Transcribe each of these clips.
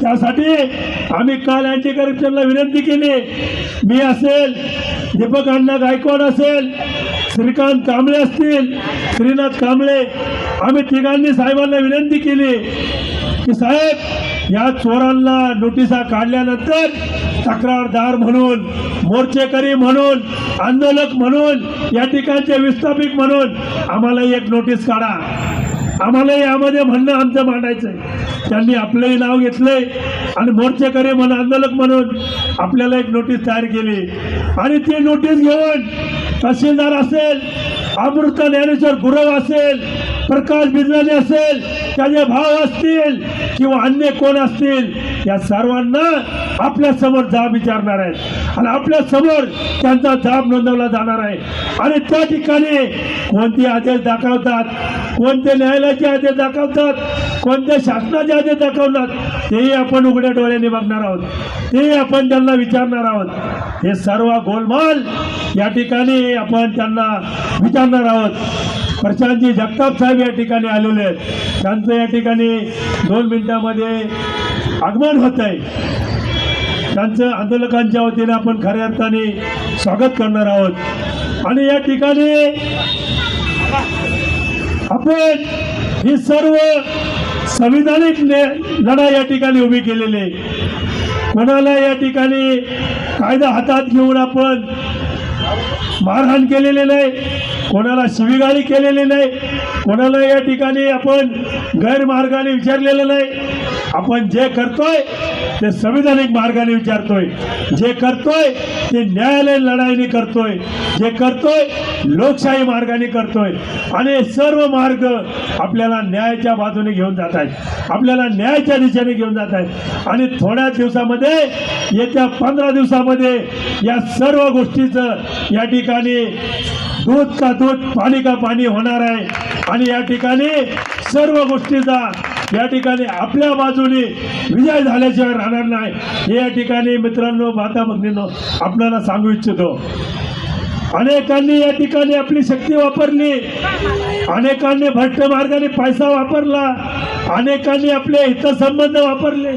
त्यासाठी आम्ही काल अँटी करप्शनला विनंती केली. मी असेल दीपक अण्णा गायकवाड असेल श्रीकांत कांबळे असतील श्रीनाथ कांबळे आम्ही तिघांनी साहेबांना विनंती केली की साहेब या चोरांना नोटिसा काढल्यानंतर तक्रारदार म्हणून मोर्चेकरी म्हणून आंदोलक म्हणून या ठिकाणचे विस्थापित म्हणून आम्हाला एक नोटीस काढा. आम्हाला यामध्ये म्हणणं आमचं मांडायचं आहे त्यांनी आपलंही नाव घेतलंय आणि मोर्चेकरी म्हणून आंदोलक म्हणून आपल्याला एक नोटीस तयार केली. आणि ती नोटीस घेऊन तहसीलदार असेल अमृत ज्ञानेश्वर गुरव असेल प्रकाश बिजलाने असेल त्याचे भाव असतील किंवा अन्य कोण असतील या सर्वांना आपल्यासमोर जाब विचारणार आहेत. आणि आपल्यासमोर त्यांचा जाब नोंदवला जाणार आहे. आणि त्या ठिकाणी कोणते आदेश दाखवतात कोणते न्यायालयाचे आदेश दाखवतात कोणत्या शासनाचे आदेश दाखवतात तेही आपण उघड्या डोळ्याने बघणार आहोत. तेही आपण त्यांना विचारणार आहोत. हे सर्व गोलमाल या ठिकाणी आपण त्यांना विचारणार आहोत. प्रशांतजी जगताप साहेब या ठिकाणी आलेले आहेत. त्यांचं या ठिकाणी दोन मिनिटामध्ये आगमन होत आहे त्यांचं आंदोलकांच्या वतीने आपण खऱ्या अर्थाने स्वागत करणार आहोत. आणि या ठिकाणी आपण ही सर्व संविधानिक लढा या ठिकाणी उभी केलेली आहे. कोणाला या ठिकाणी कायदा हातात घेऊन आपण मारहाण केलेले नाही कोणाला शिवीगाळी केलेली नाही कोणाला या ठिकाणी आपण गैरमार्गाने विचारलेलं नाही. आपण जे करतोय ते संविधानिक मार्गाने विचारतोय. जे करतोय ते न्यायालयीन लढाईने करतोय. जे करतोय लोकशाही मार्गाने करतोय. आणि सर्व मार्ग आपल्याला न्यायाच्या बाजूने घेऊन जात आहेत. आपल्याला न्यायाच्या दिशेने घेऊन जात आहेत. आणि थोड्या दिवसामध्ये येत्या पंधरा दिवसामध्ये या सर्व गोष्टीचं या ठिकाणी दूध का दूध पाणी का पाणी होणार आहे. आणि या ठिकाणी सर्व गोष्टीचा या ठिकाणी आपल्या बाजूने विजय झाल्याशिवाय राहणार नाही. हे या ठिकाणी मित्रांनो माता भगिनींनो आपल्याला सांगू इच्छितो अनेकांनी या ठिकाणी आपली शक्ती वापरली. अनेकांनी भ्रष्ट मार्गाने पैसा वापरला. अनेकांनी आपले हितसंबंध वापरले.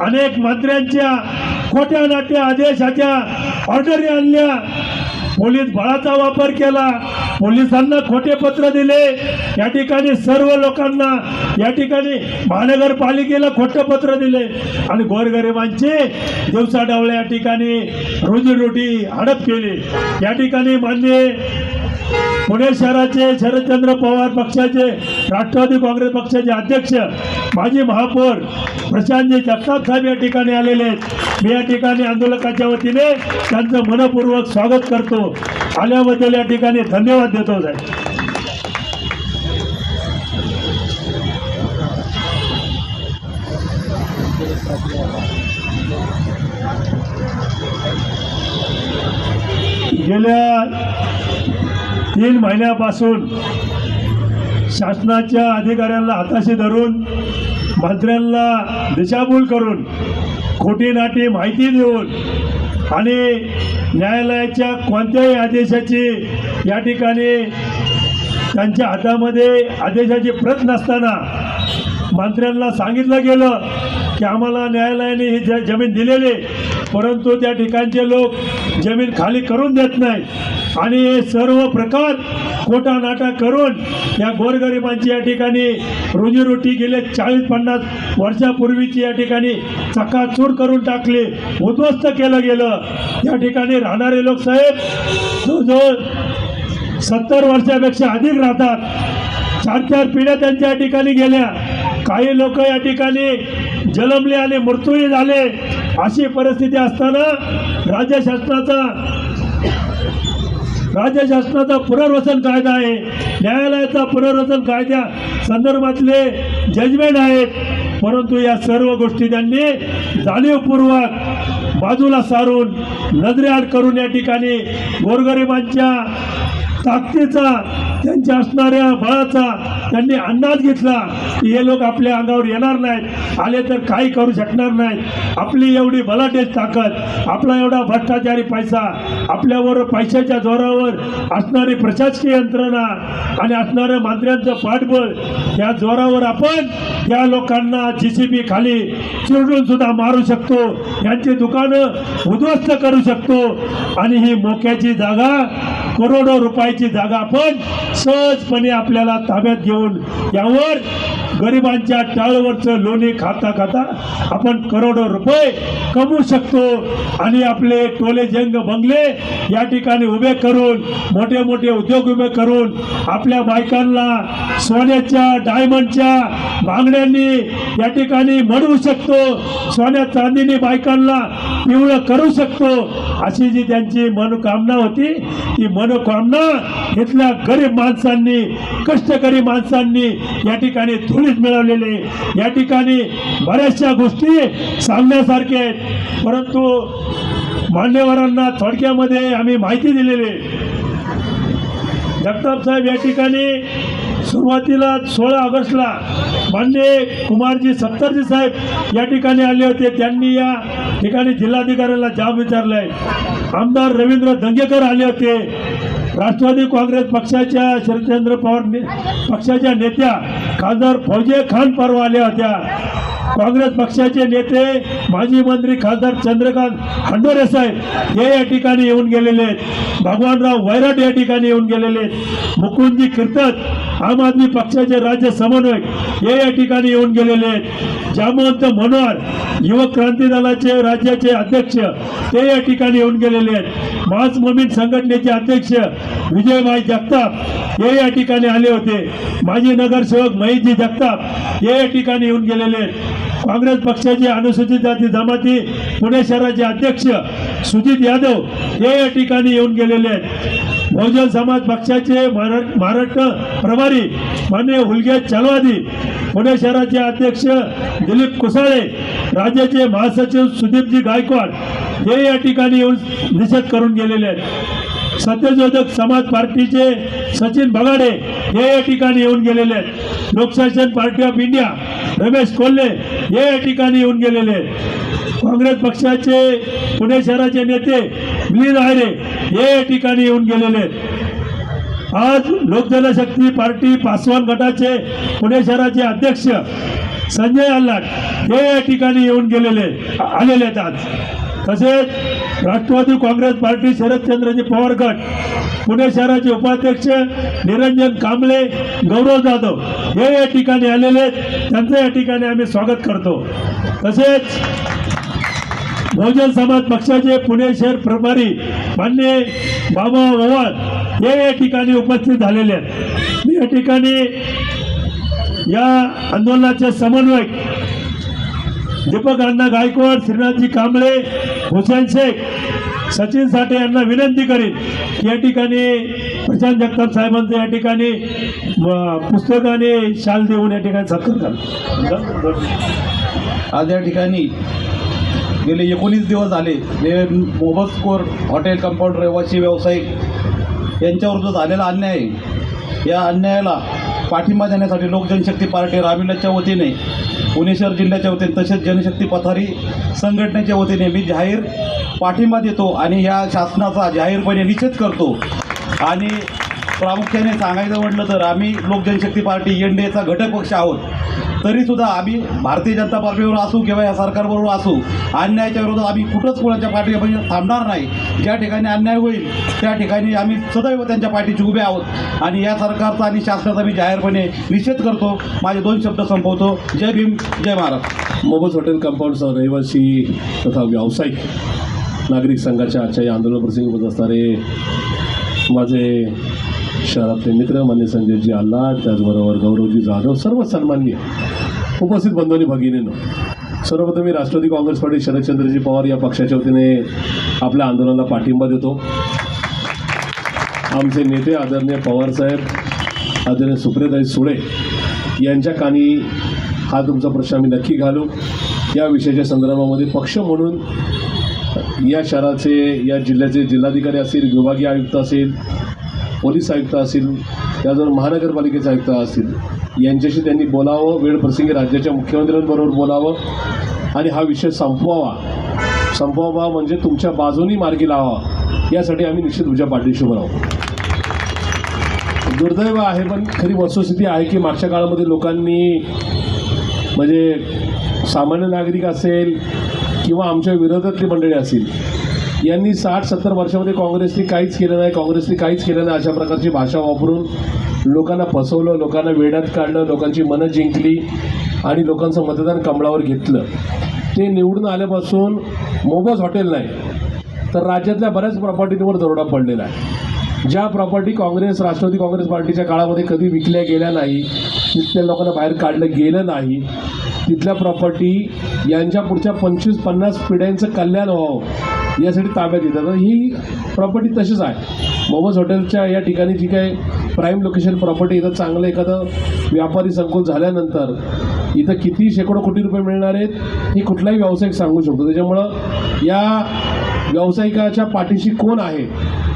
अनेक मंत्र्यांच्या खोट्या नाट्या आदेशाच्या ऑर्डरी आणल्या. पोलीस बळाचा वापर केला. पोलिसांना खोटे पत्र दिले. या ठिकाणी सर्व लोकांना या ठिकाणी महानगरपालिकेला खोटं पत्र दिले. आणि गोरगरिबांचे दिवसाढवळ्या या ठिकाणी रोजीरोटी हडप केली. या ठिकाणी मान्य पुणे शहराचे शरदचंद्र पवार पक्षाचे राष्ट्रवादी काँग्रेस पक्षाचे अध्यक्ष माजी महापौर प्रशांतजी जगताप साहेब या ठिकाणी आलेले आहेत. मी या ठिकाणी आंदोलकाच्या वतीने त्यांचं मनपूर्वक स्वागत करतो. आल्याबद्दल या ठिकाणी धन्यवाद देतो साहेब. गेल्या तीन महिन्यापासून शासनाच्या अधिकाऱ्यांना हाताशी धरून मंत्र्यांना दिशाभूल करून खोटी नाटी माहिती देऊन आणि न्यायालयाच्या कोणत्याही आदेशाची या ठिकाणी त्यांच्या हातामध्ये आदेशाची प्रत नसताना मंत्र्यांना सांगितलं गेलं की आम्हाला न्यायालयाने ही ज जमीन दिलेली परंतु त्या ठिकाणचे लोक जमीन खाली करून देत नाही आणि हे सर्व प्रकार खोटा नाटा करून या गोरगरिबांची या ठिकाणी रोजीरोटी गेले चाळीस पन्नास वर्षापूर्वीची या ठिकाणी चकाचूर करून टाकली उद्ध्वस्त केलं गेलं. या ठिकाणी राहणारे लोक साहेब जवळजवळ सत्तर वर्षापेक्षा अधिक राहतात. चार चार पिढ्या त्यांच्या या ठिकाणी गेल्या. काही लोक या ठिकाणी जन्मले आणि मृत्यूही झाले. अशी परिस्थिती असताना राज्य शासनाचा राज्य शासनाचा पुनर्वसन कायदा आहे. न्यायालयाचा पुनर्वसन कायद्या संदर्भातले जजमेंट आहेत. परंतु या सर्व गोष्टी त्यांनी जाणीवपूर्वक बाजूला सारून नजरेआड करून या ठिकाणी गोरगरिबांच्या ताकदीचा त्यांच्या असणाऱ्या बळाचा त्यांनी अंदाज घेतला की हे लोक आपल्या अंगावर येणार नाहीत. आले तर काही करू शकणार नाहीत. आपली एवढी बलाटेच ताकद आपला एवढा भ्रष्टाचारी पैसा आपल्यावर पैशाच्या जोरावर असणारी प्रशासकीय यंत्रणा आणि असणारं मंत्र्यांचं पाठबळ या जोरावर आपण या लोकांना जी सी बी खाली चिरडून सुद्धा मारू शकतो. यांची दुकानं उद्ध्वस्त करू शकतो. आणि ही मोक्याची जागा करोडो रुपयाची जागा आपण सहजपणे आपल्याला ताब्यात घेऊन यावर गरिबांच्या टाळवरचं लोणी खाता खाता आपण करोडो रुपये कमवू शकतो. आणि आपले टोले जंग बंगले या ठिकाणी उभे करून मोठे मोठे उद्योग उभे करून आपल्या बायकांना सोन्याच्या डायमंडच्या बांगड्यांनी या ठिकाणी म्हणू शकतो. सोन्या चांदीने बायकांना पिवळं करू शकतो. अशी जी त्यांची मनोकामना होती ती मनोकामना इथल्या गरीब माणसांनी कष्टकरी माणसांनी या ठिकाणी पोलीस मिळवलेले या ठिकाणी बऱ्याचशा गोष्टी सांगण्यासारख्या आहेत. परंतु मान्यवरांना थोडक्यामध्ये आम्ही माहिती दिलेली जगताप साहेब या ठिकाणी सुरुवातीला सोळा ऑगस्टला मान्य कुमारजी सत्तरजी साहेब या ठिकाणी आले होते. त्यांनी या ठिकाणी जिल्हाधिकाऱ्याला जाब विचारलाय. आमदार रवींद्र दंगेकर आले होते. राष्ट्रवादी काँग्रेस पक्षाच्या शरदचंद्र पवार ने- पक्षाच्या नेत्या खासदार फौजे खान परवा आल्या होत्या. काँग्रेस पक्षाचे नेते माजी मंत्री खासदार चंद्रकांत हंडोरे साहेब हे या ठिकाणी येऊन गेलेले आहेत. भगवानराव वैराट या ठिकाणी येऊन गेलेले आहेत. मुकुंदजी कीर्तन आम आदमी पक्षाचे राज्य समन्वयक हे या ठिकाणी येऊन गेलेले आहेत. जामवंत मनोहर युवक क्रांती दलाचे राज्याचे अध्यक्ष ते या ठिकाणी येऊन गेलेले आहेत. मास मोमीन संघटनेचे अध्यक्ष विजयभाई जगताप हे या ठिकाणी आले होते. माजी नगरसेवक महेशजी जगताप हे या ठिकाणी येऊन गेलेले आहेत. काँग्रेस पक्षाचे अनुसूचित जाती जमाती पुणे शहराचे अध्यक्ष सुजित यादव हे या ठिकाणी येऊन गेलेले आहेत. बहुजन समाज पक्षाचे महाराष्ट्र प्रभारी मान्य हुलगे चलवादी पुणे शहराचे अध्यक्ष दिलीप कुसाळे राज्याचे महासचिव सुदीपजी गायकवाड हे या ठिकाणी येऊन निषेध करून गेलेले आहेत. सत्यशोधक समाज पार्टीचे सचिन बगाडे हे या ठिकाणी येऊन गेलेले आहेत. Lokshasan party of India Ramesh Kolhe हे या ठिकाणी येऊन गेलेले आहेत. काँग्रेस पक्षाचे पुणे शहराचे नेते मिलिंद आयरे हे या ठिकाणी येऊन गेलेले आहेत. आज लोकजनशक्ती पार्टी पासवान गटाचे पुणे शहराचे अध्यक्ष संजय अल्लाट हे या ठिकाणी येऊन गेलेले आलेले आहेत आज. तसेच राष्ट्रवादी काँग्रेस पार्टी शरदचंद्रजी पवार गट पुणे शहराचे उपाध्यक्ष निरंजन कांबळे गौरव जाधव हे या ठिकाणी आलेले आहेत. त्यांचं या ठिकाणी आम्ही स्वागत करतो. तसेच बहुजन समाज पक्षाचे पुणे शहर प्रभारी मान्य बाबा ओवाळ हे या ठिकाणी उपस्थित झालेले आहेत. या ठिकाणी या आंदोलनाचे समन्वयक दीपक अण्णा गायकवाड श्रीनाथजी कांबळे हुसेन शेख सचिन साठे यांना विनंती करीन की या ठिकाणी प्रशांत जगताप साहेबांचं या ठिकाणी पुस्तकाने शाल देऊन या ठिकाणी सत्कार करा. आज या ठिकाणी गेले एकोणीस दिवस झाले. जे मोबस्कोर हॉटेल कंपाऊंड रहिवासी व्यावसायिक यांच्यावर जो झालेला अन्याय आहे या अन्यायाला पाठिंबा देण्यासाठी लोकजनशक्ती पार्टी रामिलाच्या वतीने पुणे शहर जिल्ह्याच्या वतीने तसेच जनशक्ती पथारी संघटनेच्या वतीने मी जाहीर पाठिंबा देतो आणि या शासनाचा जाहीरपणे निषेध करतो. आणि प्रामुख्याने सांगायचं म्हटलं तर आम्ही लोकजनशक्ती पार्टी एन डी एचा घटक पक्ष आहोत. तरीसुद्धा आम्ही भारतीय जनता पार्टीवर असू किंवा या सरकारबरोबर असू अन्यायाच्या विरोधात आम्ही कुठंच कोणाच्या पाठीपाशी थांबणार नाही. ज्या ठिकाणी अन्याय होईल त्या ठिकाणी आम्ही सदैव त्यांच्या पाठीशी उभे आहोत. आणि या सरकारचा आणि शासनाचा मी जाहीरपणे निषेध करतो. माझे दोन शब्द संपवतो. जय भीम जय महाराज मोबस हॉटेल कंपाऊंडचा रहिवासी तथा व्यावसायिक नागरिक संघाच्या आजच्या या आंदोलन प्रसंगी उपस्थित असणारे माझे शहरातले मित्र मान्य संजयजी आल्हाद त्याचबरोबर गौरवजी जाधव सर्व सन्माननीय उपस्थित बंधूंनी भगिनीनं. सर्वप्रथम मी राष्ट्रवादी काँग्रेस पार्टी शरदचंद्रजी पवार या पक्षाच्या वतीने आपल्या आंदोलनाला पाठिंबा देतो. आमचे नेते आदरणीय पवारसाहेब आदरणीय सुप्रियताई सुळे यांच्या कानी हा तुमचा प्रश्न आम्ही नक्की घालू. या विषयाच्या संदर्भामध्ये पक्ष म्हणून या शहराचे या जिल्ह्याचे जिल्हाधिकारी असतील विभागीय आयुक्त असेल पोलीस आयुक्त असतील त्याचबरोबर महानगरपालिकेचे आयुक्त असतील यांच्याशी त्यांनी बोलावं वेळप्रसंगी राज्याच्या मुख्यमंत्र्यांबरोबर बोलावं आणि हा विषय संपवावा. संपवावा म्हणजे तुमच्या बाजूनी मार्गी लावा. यासाठी आम्ही निश्चित तुमच्या पाठीशी उभं दुर्दैव आहे पण खरी वस्तुस्थिती आहे की मागच्या काळामध्ये लोकांनी म्हणजे सामान्य नागरिक असेल किंवा आमच्या विरोधातली मंडळी असतील यांनी साठ सत्तर वर्षामध्ये काँग्रेसने काहीच केलं नाही काँग्रेसने काहीच केलं नाही अशा प्रकारची भाषा वापरून लोकांना फसवलं लोकांना वेड्यात काढलं लोकांची मनं जिंकली आणि लोकांचं मतदान कमळावर घेतलं. ते निवडून आल्यापासून मोबस हॉटेल नाही तर राज्यातल्या बऱ्याच प्रॉपर्टींवर दरोडा पडलेला आहे. ज्या प्रॉपर्टी काँग्रेस राष्ट्रवादी काँग्रेस पार्टीच्या काळामध्ये कधी विकल्या गेल्या नाही तिथल्या लोकांना बाहेर काढलं गेलं नाही तिथल्या प्रॉपर्टी यांच्या पुढच्या पंचवीस पन्नास पिढ्यांचं कल्याण व्हावं. यासाठी ताब्यात घेतात. ही प्रॉपर्टी तशीच आहे. मोबस हॉटेलच्या या ठिकाणी जी काही प्राईम लोकेशन प्रॉपर्टी इथं चांगलं एखादं व्यापारी संकुल झाल्यानंतर इथं किती शेकडो कोटी रुपये मिळणार आहेत हे कुठलाही व्यावसायिक सांगू शकतो. त्याच्यामुळं या व्यावसायिकाच्या पाठीशी कोण आहे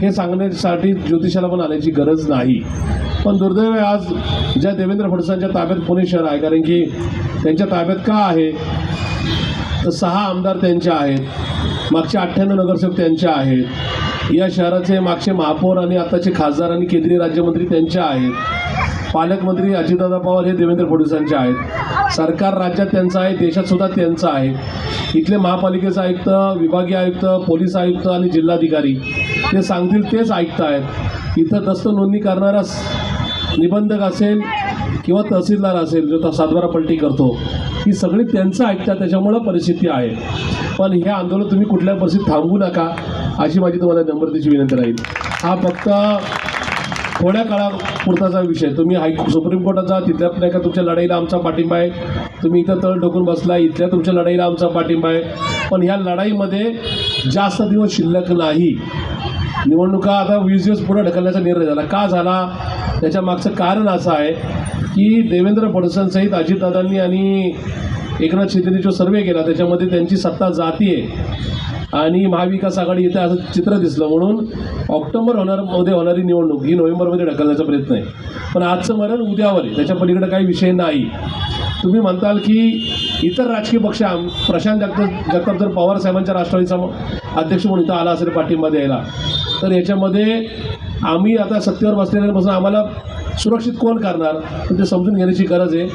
हे सांगण्यासाठी ज्योतिषाला पण आण्याची गरज नाही. पण दुर्दैव आज ज्या देवेंद्र फडणवीसांच्या ताब्यात पुणे शहर आहे कारण की त्यांच्या ताब्यात का आहे? तर सहा आमदार त्यांचे आहेत. मागचे अठ्ठ्याण्णव नगरसेवक त्यांचे आहेत. या शहराचे मागचे महापौर आणि आताचे खासदार आणि केंद्रीय राज्यमंत्री त्यांचे आहेत. पालकमंत्री अजितदादा पवार हे देवेंद्र फडणवीसांचे आहेत. सरकार राज्यात त्यांचं आहे देशात सुद्धा त्यांचं आहे. इथले महापालिकेचे आयुक्त विभागीय आयुक्त पोलीस आयुक्त आणि जिल्हाधिकारी ते सांगतील तेच ऐकत आहेत इथं दस्त नोंदणी करणारा निबंधक असेल किंवा तहसीलदार असेल जो तो सातबारा पलटी करतो ही सगळी त्यांचं ऐकतात त्याच्यामुळं परिस्थिती आहे. पण हे आंदोलन तुम्ही कुठल्या परिस्थितीत थांबवू नका अशी माझी तुम्हाला नम्रतेची विनंती राहील. हा फक्त थोड्या काळापुरताचा विषय. तुम्ही हाय सुप्रीम कोर्टात जा तिथल्या नाही का तुमच्या लढाईला आमचा पाठिंबा आहे. तुम्ही इथं तळ ढोकून बसला इथल्या तुमच्या लढाईला आमचा पाठिंबा आहे. पण ह्या लढाईमध्ये जास्त दिवस शिल्लक नाही. निवडणुका आता वीस दिवस पुढे ढकलण्याचा निर्णय झाला. का झाला? त्याच्या मागचं कारण असं आहे की देवेंद्र फडणवीसांसहित अजितदादांनी आणि एकनाथ शिंदेने जो सर्वे केला त्याच्यामध्ये त्यांची सत्ता जाती आहे. आणि महाविकास आघाडी येते असं चित्र दिसलं म्हणून ऑक्टोबर होणार मध्ये होणारी निवडणूक ही नोव्हेंबरमध्ये ढकलण्याचा प्रयत्न आहे. पण आजचं मरण उद्यावर आहे त्याच्या पलीकडे काही विषय नाही. तुम्ही म्हणताल की इतर राजकीय पक्ष आम- प्रशांत जगत जगताप जर पवार साहेबांच्या राष्ट्रवादीचा अध्यक्ष म्हणून इथं आला असेल पाठिंबा द्यायला तर याच्यामध्ये आम्ही आता सत्तेवर बसलेल्यापासून आम्हाला सुरक्षित कोण करणार? ते समजून घेण्याची गरज आहे.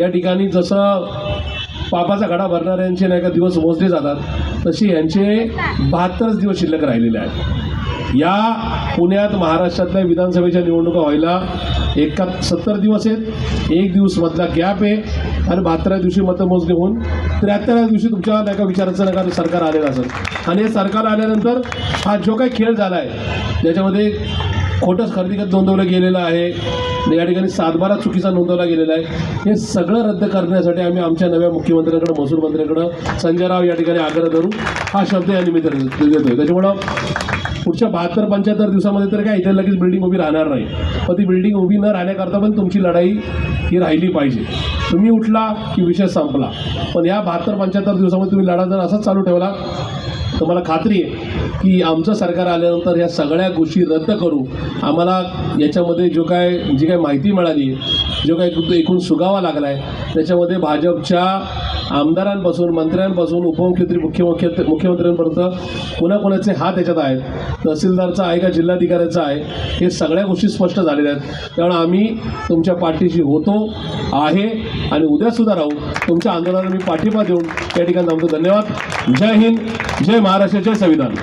या ठिकाणी जसं पापाचा घडा भरणाऱ्यांचे नाही का दिवस मोजले जातात तसे यांचे बहात्तरच दिवस शिल्लक राहिलेले आहेत. या पुण्यात महाराष्ट्रातल्या विधानसभेच्या निवडणुका व्हायला एका सत्तर दिवस आहेत. एक दिवस मधला गॅप आहे आणि बहात्तराव्या दिवशी मतमोजणी होऊन त्र्याहत्तराव्या दिवशी तुमच्या नाही का विचाराचं नाही का सरकार आलेलं असेल. आणि हे सरकार आल्यानंतर हा जो काही खेळ झाला आहे त्याच्यामध्ये खोटंच खरेदीगत नोंदवलं गेलेलं आहे. या ठिकाणी सातबारा चुकीचा नोंदवला गेलेला आहे. हे सगळं रद्द करण्यासाठी आम्ही आमच्या नव्या मुख्यमंत्र्यांकडे महसूल मंत्र्यांकडं संजय राव या ठिकाणी आग्रह धरू हा शब्द या निमित्त देतोय. त्याच्यामुळं पुढच्या बहात्तर पंच्याहत्तर दिवसामध्ये तर काय इथे लगेच बिल्डिंग उभी राहणार नाही. पण ती बिल्डिंग उभी न राहण्याकरता पण तुमची लढाई ही राहिली पाहिजे. तुम्ही उठला की विषय संपला. पण या बहात्तर पंच्याहत्तर दिवसामध्ये तुम्ही लढा जर असाच चालू ठेवला तर मला खात्री आहे की आमचं सरकार आल्यानंतर ह्या सगळ्या गोष्टी रद्द करू. आम्हाला याच्यामध्ये जो काय जी काय माहिती मिळाली जो काही एकूण सुगावा लागला आहे त्याच्यामध्ये भाजपच्या आमदारांपासून मंत्र्यांपासून उपमुख्यमंत्री मुख्यमुख्य मुख्यमंत्र्यांपर्यंत कोणाकोणाचे हात याच्यात आहेत? तहसीलदारचा आहे का जिल्हाधिकाऱ्याचा आहे? हे सगळ्या गोष्टी स्पष्ट झालेल्या आहेत. त्यामुळे आम्ही तुमच्या पाठीशी होतो आहे आणि उद्यासुद्धा राहू. तुमच्या आंदोलनाला मी पाठिंबा देऊन या ठिकाणी थांबतो. धन्यवाद. जय हिंद. जय महाराष्ट्र. जय संविधान.